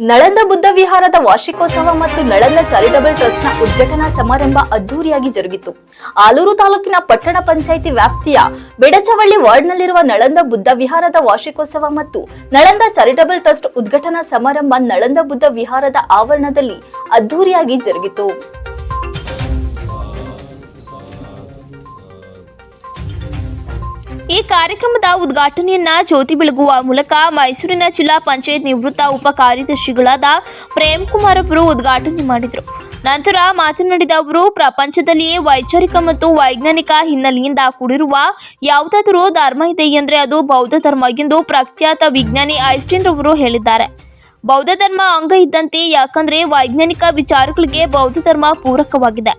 ನಳಂದ ಬುದ್ಧ ವಿಹಾರದ ವಾರ್ಷಿಕೋತ್ಸವ ಮತ್ತು ನಳಂದ ಚಾರಿಟಬಲ್ ಟ್ರಸ್ಟ್ನ ಉದ್ಘಾಟನಾ ಸಮಾರಂಭ ಅದ್ದೂರಿಯಾಗಿ ಜರುಗಿತು. ಆಲೂರು ತಾಲೂಕಿನ ಪಟ್ಟಣ ಪಂಚಾಯಿತಿ ವ್ಯಾಪ್ತಿಯ ಬೆಡಚವಳ್ಳಿ ವಾರ್ಡ್ನಲ್ಲಿರುವ ನಳಂದ ಬುದ್ಧ ವಿಹಾರದ ವಾರ್ಷಿಕೋತ್ಸವ ಮತ್ತು ನಳಂದ ಚಾರಿಟಬಲ್ ಟ್ರಸ್ಟ್ ಉದ್ಘಾಟನಾ ಸಮಾರಂಭ ನಳಂದ ಬುದ್ಧ ವಿಹಾರದ ಆವರಣದಲ್ಲಿ ಅದ್ದೂರಿಯಾಗಿ ಜರುಗಿತು. ಈ ಕಾರ್ಯಕ್ರಮದ ಉದ್ಘಾಟನೆಯನ್ನ ಜ್ಯೋತಿ ಬೆಳಗುವ ಮೂಲಕ ಮೈಸೂರಿನ ಜಿಲ್ಲಾ ಪಂಚಾಯತ್ ನಿವೃತ್ತ ಉಪ ಕಾರ್ಯದರ್ಶಿಗಳಾದ ಪ್ರೇಮ್ ಕುಮಾರ್ ಅವರು ಉದ್ಘಾಟನೆ ಮಾಡಿದರು. ನಂತರ ಮಾತನಾಡಿದ ಅವರು, ಪ್ರಪಂಚದಲ್ಲಿಯೇ ವೈಚಾರಿಕ ಮತ್ತು ವೈಜ್ಞಾನಿಕ ಹಿನ್ನೆಲೆಯಿಂದ ಕೂಡಿರುವ ಯಾವುದಾದರೂ ಧರ್ಮ ಇದೆ ಎಂದರೆ ಅದು ಬೌದ್ಧ ಧರ್ಮ ಎಂದು ಪ್ರಖ್ಯಾತ ವಿಜ್ಞಾನಿ ಐಸ್ಟೀನ್ ರವರು ಹೇಳಿದ್ದಾರೆ. ಬೌದ್ಧ ಧರ್ಮ ಅಂಗ ಇದ್ದಂತೆ, ಯಾಕಂದ್ರೆ ವೈಜ್ಞಾನಿಕ ವಿಚಾರಗಳಿಗೆ ಬೌದ್ಧ ಧರ್ಮ ಪೂರಕವಾಗಿದೆ.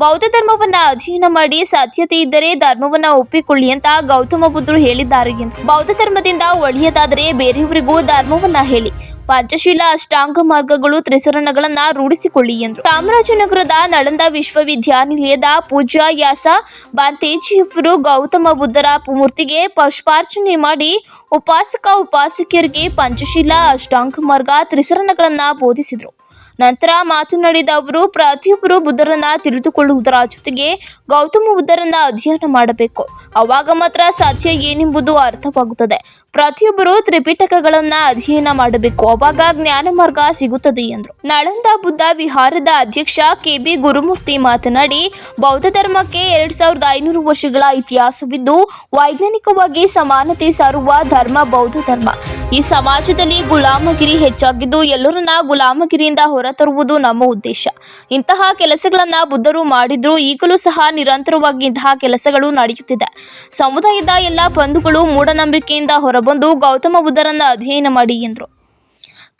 ಬೌದ್ಧ ಧರ್ಮವನ್ನ ಅಧ್ಯಯನ ಮಾಡಿ ಸಾಧ್ಯತೆ ಇದ್ದರೆ ಧರ್ಮವನ್ನ ಒಪ್ಪಿಕೊಳ್ಳಿ ಅಂತ ಗೌತಮ ಬುದ್ಧರು ಹೇಳಿದ್ದಾರೆ ಎಂದು. ಬೌದ್ಧ ಧರ್ಮದಿಂದ ಒಳ್ಳೆಯದಾದರೆ ಬೇರೆಯವರಿಗೂ ಧರ್ಮವನ್ನ ಹೇಳಿ. ಪಂಚಶೀಲ ಅಷ್ಟಾಂಗ ಮಾರ್ಗಗಳು ತ್ರಿಸರಣಗಳನ್ನ ರೂಢಿಸಿಕೊಳ್ಳಿ ಎಂದು ಚಾಮರಾಜನಗರದ ನಳಂದ ವಿಶ್ವವಿದ್ಯಾನಿಲಯದ ಪೂಜಾ ಯಾಸ ಬಾಂತೇಜಿಯವರು ಗೌತಮ ಬುದ್ಧರ ಮೂರ್ತಿಗೆ ಪುಷ್ಪಾರ್ಚನೆ ಮಾಡಿ ಉಪಾಸಕ ಉಪಾಸಕಿಯರಿಗೆ ಪಂಚಶೀಲ ಅಷ್ಟಾಂಗ ಮಾರ್ಗ ತ್ರಿಸರಣಗಳನ್ನ ಬೋಧಿಸಿದರು. ನಂತರ ಮಾತನಾಡಿದ ಅವರು ಪ್ರತಿಯೊಬ್ಬರು ಬುದ್ಧರನ್ನ ತಿಳಿದುಕೊಳ್ಳುವುದರ ಜೊತೆಗೆ ಗೌತಮ ಬುದ್ಧರನ್ನ ಅಧ್ಯಯನ ಮಾಡಬೇಕು. ಅವಾಗ ಮಾತ್ರ ಸಾಧ್ಯ ಏನೆಂಬುದು ಅರ್ಥವಾಗುತ್ತದೆ. ಪ್ರತಿಯೊಬ್ಬರು ತ್ರಿಪಿಟಕಗಳನ್ನ ಅಧ್ಯಯನ ಮಾಡಬೇಕು. ಅವಾಗ ಜ್ಞಾನ ಮಾರ್ಗ ಸಿಗುತ್ತದೆ ಎಂದರು. ನಳಂದ ಬುದ್ಧ ವಿಹಾರದ ಅಧ್ಯಕ್ಷ ಕೆ ಬಿ ಗುರುಮೂರ್ತಿ ಮಾತನಾಡಿ, ಬೌದ್ಧ ಧರ್ಮಕ್ಕೆ ಎರಡ್ ಸಾವಿರದ ಐನೂರು ವರ್ಷಗಳ ಇತಿಹಾಸವಿದ್ದು, ವೈಜ್ಞಾನಿಕವಾಗಿ ಸಮಾನತೆ ಸಾರುವ ಧರ್ಮ ಬೌದ್ಧ ಧರ್ಮ. ಈ ಸಮಾಜದಲ್ಲಿ ಗುಲಾಮಗಿರಿ ಹೆಚ್ಚಾಗಿದ್ದು ಎಲ್ಲರನ್ನ ಗುಲಾಮಗಿರಿಯಿಂದ ಹೊರತರುವುದು ನಮ್ಮ ಉದ್ದೇಶ. ಇಂತಹ ಕೆಲಸಗಳನ್ನ ಬುದ್ಧರು ಮಾಡಿದ್ರು ಈಗಲೂ ಸಹ ನಿರಂತರವಾಗಿ ಇಂತಹ ಕೆಲಸಗಳು ನಡೆಯುತ್ತಿದೆ. ಸಮುದಾಯದ ಎಲ್ಲ ಬಂಧುಗಳು ಮೂಢನಂಬಿಕೆಯಿಂದ ಹೊರಬಂದು ಗೌತಮ ಬುದ್ಧರನ್ನ ಅಧ್ಯಯನ ಮಾಡಿ ಎಂದರು.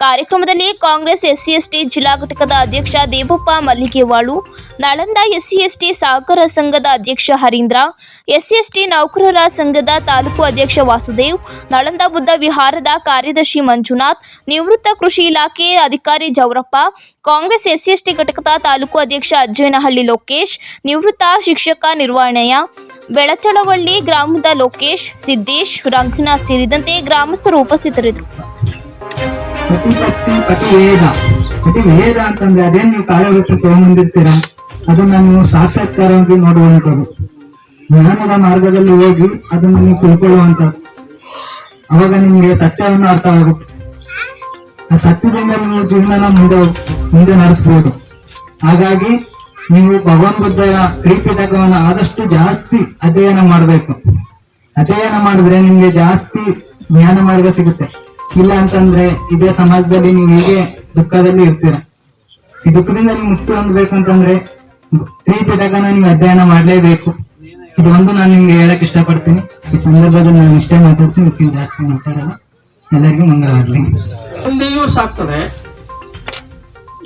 ಕಾರ್ಯಕ್ರಮದಲ್ಲಿ ಕಾಂಗ್ರೆಸ್ ಎಸ್ಸಿ ಎಸ್ಟಿ ಜಿಲ್ಲಾ ಘಟಕದ ಅಧ್ಯಕ್ಷ ದೇವಪ್ಪ ಮಲ್ಲಿಗೆವಾಳು, ನಳಂದ ಎಸ್ಸಿ ಎಸ್ಟಿ ಸಹಕಾರ ಸಂಘದ ಅಧ್ಯಕ್ಷ ಹರೀಂದ್ರ ಎಸ್ಸಿ ಎಸ್ಟಿ ನೌಕರರ ಸಂಘದ ತಾಲೂಕು ಅಧ್ಯಕ್ಷ ವಾಸುದೇವ್, ನಳಂದ ಬುದ್ಧ ವಿಹಾರದ ಕಾರ್ಯದರ್ಶಿ ಮಂಜುನಾಥ್, ನಿವೃತ್ತ ಕೃಷಿ ಇಲಾಖೆ ಅಧಿಕಾರಿ ಜೌರಪ್ಪ, ಕಾಂಗ್ರೆಸ್ ಎಸ್ಸಿ ಎಸ್ಟಿ ಘಟಕದ ತಾಲೂಕು ಅಧ್ಯಕ್ಷ ಅಜ್ಜಯನಹಳ್ಳಿ ಲೋಕೇಶ್, ನಿವೃತ್ತ ಶಿಕ್ಷಕ ನಿರ್ವಹಣೆಯ ಬೆಳಚಳವಳ್ಳಿ ಗ್ರಾಮದ ಲೋಕೇಶ್, ಸಿದ್ದೇಶ್, ರಂಗನಾಥ್ ಸೇರಿದಂತೆ ಗ್ರಾಮಸ್ಥರು ಉಪಸ್ಥಿತರಿದ್ದರು. ಪ್ರತಿ ವೇದ ಪ್ರತಿ ವೇದ ಅಂತಂದ್ರೆ ಅದೇನ್ ನೀವು ಕಾರ್ಯವೃತ್ತಿ ತಗೊಂಡ್ಬಂದಿರ್ತೀರಾ ಅದನ್ನ ನೀವು ಸಾಕ್ಷಾತ್ಕಾರವಾಗಿ ನೋಡುವಂಥದ್ದು. ಜ್ಞಾನದ ಮಾರ್ಗದಲ್ಲಿ ಹೋಗಿ ಅದನ್ನ ನೀವು ತಿಳ್ಕೊಳ್ಳುವಂಥದ್ದು. ಅವಾಗ ನಿಮ್ಗೆ ಸತ್ಯವನ್ನು ಅರ್ಥ ಆಗುತ್ತೆ. ಆ ಸತ್ಯದಿಂದ ನೀವು ಜೀವನನ ಮುಂದೆ ಮುಂದೆ ನಡೆಸ್ಬೋದು. ಹಾಗಾಗಿ ನೀವು ಭಗವಾನ್ ಬುದ್ಧರ ತ್ರಿಪಿಟಕವನ್ನು ಆದಷ್ಟು ಜಾಸ್ತಿ ಅಧ್ಯಯನ ಮಾಡಬೇಕು. ಅಧ್ಯಯನ ಮಾಡಿದ್ರೆ ನಿಮ್ಗೆ ಜಾಸ್ತಿ ಜ್ಞಾನ ಮಾರ್ಗ ಸಿಗುತ್ತೆ. ಇಲ್ಲ ಅಂತಂದ್ರೆ ಇದೇ ಸಮಾಜದಲ್ಲಿ ನೀವು ಹೀಗೆ ದುಃಖದಲ್ಲಿ ಇರ್ತೀರ? ಈ ದುಃಖದಿಂದ ನೀವು ಮುಕ್ತಿ ಹೊಂದ್ಬೇಕಂತಂದ್ರೆ ತ್ರಿಪಿಟಕನ ನೀವು ಅಧ್ಯಯನ ಮಾಡಲೇಬೇಕು. ಇದು ಒಂದು ನಾನು ನಿಮ್ಗೆ ಹೇಳಕ್ ಇಷ್ಟಪಡ್ತೀನಿ. ಈ ಸಂದರ್ಭದಲ್ಲಿ ನಾನು ಇಷ್ಟೇ ಮಾತಾಡ್ತೀನಿ ಮುಖ್ಯ ಜಾಸ್ತಿ ಮಾತಾಡಲ್ಲ. ಎಲ್ಲರಿಗೂ ಮಂಗಳವಾಗ್ಲಿ. ಮುಂದೆಯೂ ಸಾಕ್ತದೆ.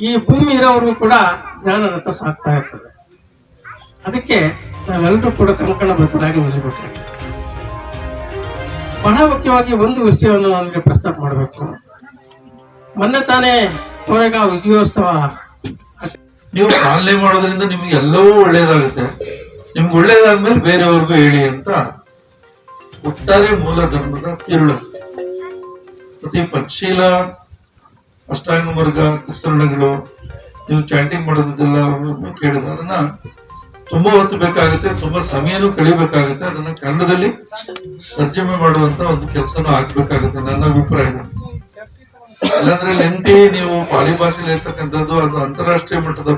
ಈ ಭೂಮಿ ಇರೋವರೆಗೂ ಕೂಡ ಜ್ಞಾನ ರಥ ಸಾಕ್ತಾ ಇರ್ತದೆ. ಅದಕ್ಕೆ ನಾವೆಲ್ಲರೂ ಕೂಡ ಕಂಕಣ ಬದಲಾಗಿ ನಿಲ್ಲಬೇಕು ಬಹಳ ಮುಖ್ಯವಾಗಿ ಒಂದು ವಿಷಯವನ್ನು ನನಗೆ ಪ್ರಸ್ತಾಪ ಮಾಡಬೇಕು. ಮೊನ್ನೆ ತಾನೇ ಕೋರೆಗಾಂವ್ ವಿಜಯೋತ್ಸವ ನೀವು ಪಾಲನೆ ಮಾಡೋದ್ರಿಂದ ನಿಮ್ಗೆ ಎಲ್ಲವೂ ಒಳ್ಳೇದಾಗುತ್ತೆ. ನಿಮ್ಗೆ ಒಳ್ಳೇದಾದ್ಮೇಲೆ ಬೇರೆಯವ್ರಿಗೂ ಹೇಳಿ ಅಂತ ಒಟ್ಟಾರೆ ಮೂಲ ಧರ್ಮದ ತಿರುಳು. ಪ್ರತಿ ಪಕ್ಷೀಲ, ಅಷ್ಟಾಂಗ ವರ್ಗ ತ್ರಿಸರಣಗಳು ನೀವು ಚಾಂಟಿಂಗ್ ಮಾಡೋದಿಲ್ಲ ಕೇಳಿದ ಅದನ್ನ ತುಂಬಾ ಹೊತ್ತು ಬೇಕಾಗುತ್ತೆ, ತುಂಬಾ ಸಮಯನೂ ಕಳಿಬೇಕಾಗುತ್ತೆ. ಅದನ್ನ ಕನ್ನಡದಲ್ಲಿ ತರ್ಜಮೆ ಮಾಡುವಂತ ಒಂದು ಕೆಲಸನೂ ಆಗ್ಬೇಕಾಗುತ್ತೆ ನನ್ನ ಅಭಿಪ್ರಾಯ ಇಲ್ಲಾಂದ್ರೆ ಲೆಂತಿ ನೀವು ಪಾಲಿ ಭಾಷೆಯಲ್ಲಿ ಇರ್ತಕ್ಕಂಥದ್ದು ಅದು ಅಂತಾರಾಷ್ಟ್ರೀಯ ಮಟ್ಟದ